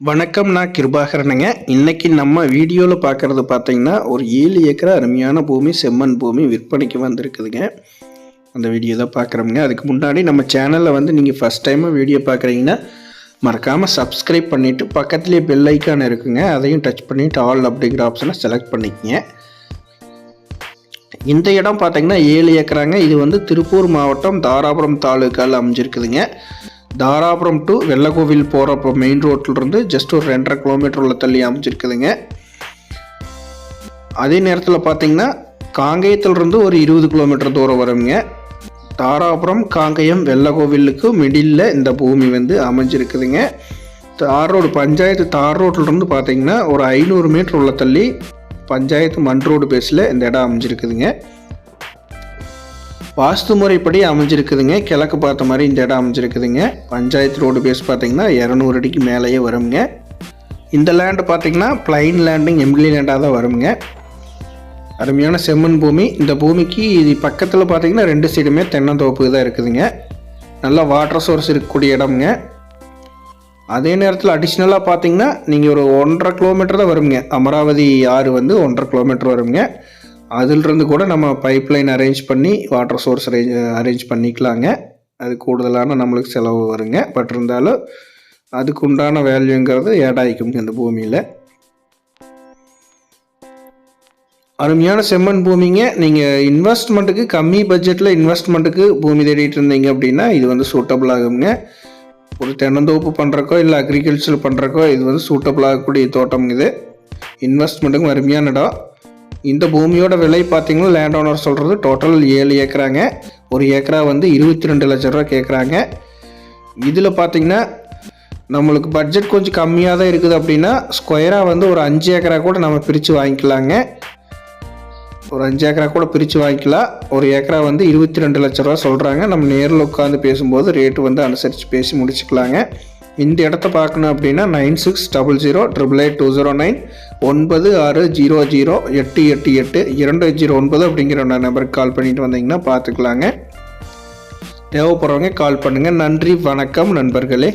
வணக்கம் நான் கிருபாகரனுங்க. இன்னைக்கு நம்ம வீடியோவில் பார்க்குறது பார்த்தீங்கன்னா ஒரு ஏழு ஏக்கரா அருமையான பூமி செம்மண் பூமி விற்பனைக்கு வந்திருக்குதுங்க. அந்த வீடியோ தான் பார்க்குறோமுங்க அதுக்கு முன்னாடி நம்ம சேனலில் வந்து நீங்கள் ஃபஸ்ட் டைமாக வீடியோ பார்க்குறீங்கன்னா மறக்காமல் சப்ஸ்கிரைப் பண்ணிவிட்டு பக்கத்துலேயே பெல் ஐக்கான் இருக்குங்க. அதையும் டச் பண்ணிவிட்டு ஆல் அப்படிங்கிற ஆப்ஷனை செலக்ட் பண்ணிக்கங்க. இந்த இடம் பார்த்தீங்கன்னா ஏழு ஏக்கராங்க. இது வந்து திருப்பூர் மாவட்டம் தாராபுரம் தாலுக்காவில் அமைஞ்சிருக்குதுங்க. தாராபுரம் டு வெள்ளக்கோவில் போகிறப்போ மெயின் ரோட்லேருந்து ஜஸ்ட் ஒரு ரெண்டரை கிலோமீட்டர் உள்ள தள்ளி அமைஞ்சிருக்குதுங்க. அதே நேரத்தில் பார்த்தீங்கன்னா காங்கேயத்திலிருந்து ஒரு இருபது கிலோமீட்டர் தூரம் வருங்க. தாராபுரம் காங்கேயம் வெள்ளக்கோவிலுக்கு மிடில் இந்த பூமி வந்து அமைஞ்சிருக்குதுங்க. தார் ரோடு பஞ்சாயத்து தார் ரோட்லேருந்து பார்த்தீங்கன்னா ஒரு ஐநூறு மீட்டர் உள்ள தள்ளி பஞ்சாயத்து மண் ரோடு பேஸில் இந்த இடம் அமைஞ்சிருக்குதுங்க. வாஸ்து முறைப்படி அமைஞ்சிருக்குதுங்க. கிழக்கு பார்த்த மாதிரி இந்த இடம் அமைஞ்சிருக்குதுங்க. பஞ்சாயத்து ரோடு பேஸ் பார்த்தீங்கன்னா இரநூறு அடிக்கு மேலேயே வருங்க. இந்த லேண்டு பார்த்தீங்கன்னா பிளைன் லேண்டிங் எம்எல்ஏ லேண்டாக தான் வருங்க. அருமையான செம்மண் பூமி. இந்த பூமிக்கு இது பக்கத்தில் பார்த்தீங்கன்னா ரெண்டு சைடுமே தென்னந்தோப்பு தான் இருக்குதுங்க. நல்லா வாட்டர் சோர்ஸ் இருக்கக்கூடிய இடம்ங்க. அதே நேரத்தில் அடிஷ்னலாக பார்த்தீங்கன்னா நீங்கள் ஒரு ஒன்றரை கிலோமீட்டர் தான் வருங்க. அமராவதி ஆறு வந்து ஒன்றரை கிலோமீட்டர் வருங்க. அதிலிருந்து கூட நம்ம பைப்லைன் அரேஞ்ச் பண்ணி வாட்டர் சோர்ஸ் அரேஞ்ச் அரேஞ்ச் பண்ணிக்கலாங்க. அது கூடுதலான நம்மளுக்கு செலவு வருங்க. பட் இருந்தாலும் அதுக்கு உண்டான வேல்யூங்கிறது ஏடாயிக்குங்க இந்த பூமியில். அருமையான செம்மண் பூமிங்க. நீங்கள் இன்வெஸ்ட்மெண்ட்டுக்கு கம்மி பட்ஜெட்டில் இன்வெஸ்ட்மெண்ட்டுக்கு பூமி தேடிட்டு இருந்தீங்க அப்படின்னா இது வந்து சூட்டபிள் ஆகுங்க. ஒரு தென்னந்தோப்பு பண்ணுறக்கோ இல்லை அக்ரிகல்ச்சர் பண்ணுறக்கோ இது வந்து சூட்டபிள் ஆகக்கூடிய தோட்டம் இது. இன்வெஸ்ட்மெண்ட்டுக்கும் அருமையான இடம். இந்த பூமியோட விலை பார்த்தீங்கன்னா லேண்ட் ஓனர் சொல்கிறது டோட்டல் ஏழு ஏக்கராங்க. ஒரு ஏக்கரா வந்து இருபத்தி ரெண்டு லட்ச ரூபா கேட்குறாங்க இதில் பார்த்தீங்கன்னா நம்மளுக்கு பட்ஜெட் கொஞ்சம் கம்மியாக தான் இருக்குது அப்படின்னா ஸ்கொயராக வந்து ஒரு அஞ்சு ஏக்கரா கூட நம்ம பிரித்து வாங்கிக்கலாங்க. ஒரு அஞ்சு ஏக்கரா கூட பிரித்து வாங்கிக்கலாம். ஒரு ஏக்கரா வந்து இருபத்தி ரெண்டு லட்ச ரூபா சொல்கிறாங்க நம்ம நேரில் உட்காந்து பேசும்போது ரேட்டு வந்து அனுசரித்து பேசி முடிச்சுக்கலாங்க. இந்த இடத்த பார்க்கணும் அப்படின்னா nine six double zero triple eight two zero nine ஒன்பது ஆறு ஜீரோ ஜீரோ எட்டு எட்டு எட்டு இரண்டு ஜீரோ ஒன்பது அப்படிங்கிற நம்பருக்கு கால் பண்ணிட்டு வந்தீங்கன்னா பார்த்துக்கலாங்க. தேவைப்படுறவங்க கால் பண்ணுங்கள் நன்றி வணக்கம் நண்பர்களே.